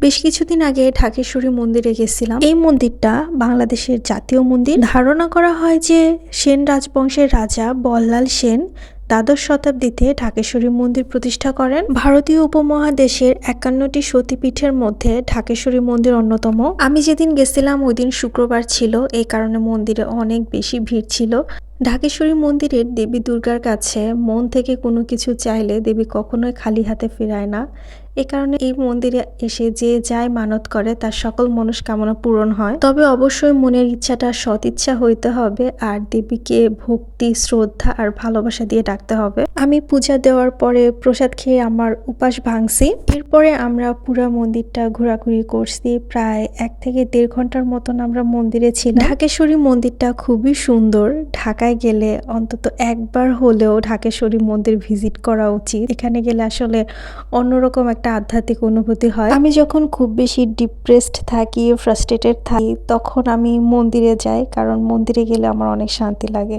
বেশ কিছুদিন আগে ঢাকেশ্বরী মন্দিরে গেছিলাম। এই মন্দিরটা বাংলাদেশের জাতীয় মন্দির। ধারণা করা হয় যে সেন রাজবংশের রাজা বল্লাল সেন দ্বাদশ শতাব্দীতে ঢাকেশ্বরী মন্দির প্রতিষ্ঠা করেন। ভারতীয় উপমহাদেশের একান্নটি সতীপীঠের মধ্যে ঢাকেশ্বরী মন্দির অন্যতম। আমি যেদিন গেছিলাম ওই দিন শুক্রবার ছিল। এই কারণে মন্দিরে অনেক বেশি ভিড় ছিল। ঢাকেশ্বরী মন্দিরের দেবী দুর্গার কাছে মন থেকে কোনো কিছু চাইলে দেবী কখনোই খালি হাতে ফেরায় না। এ কারণে এই মন্দিরে এসে যে যায় মানত করে তার সকল মনস্কামনা পূরণ হয়। তবে অবশ্যই মনের ইচ্ছাটা সৎ ইচ্ছা হইতে হবে আর দেবীকে ভক্তি, শ্রদ্ধা আর ভালোবাসা দিয়ে ডাকতে হবে। আমি পূজা দেওয়ার পরে প্রসাদ খেয়ে আমার উপাস ভাঙছি। এরপরে আমরা পুরো মন্দিরটা ঘোরাঘুরি করছি। প্রায় এক থেকে দেড় ঘণ্টার মতন আমরা মন্দিরে ছিলাম। ঢাকেশ্বরী মন্দিরটা খুবই সুন্দর। ঢাকায় গেলে অন্তত একবার হলেও ঢাকেশ্বরী মন্দির ভিজিট করা উচিত। এখানে গেলে আসলে অন্যরকম একটা আধ্যাত্মিক অনুভূতি হয়। আমি যখন খুব বেশি ডিপ্রেসড থাকি ফ্রাস্ট্রেটেড থাকি, তখন আমি মন্দিরে যাই, কারণ মন্দিরে গেলে আমার অনেক শান্তি লাগে।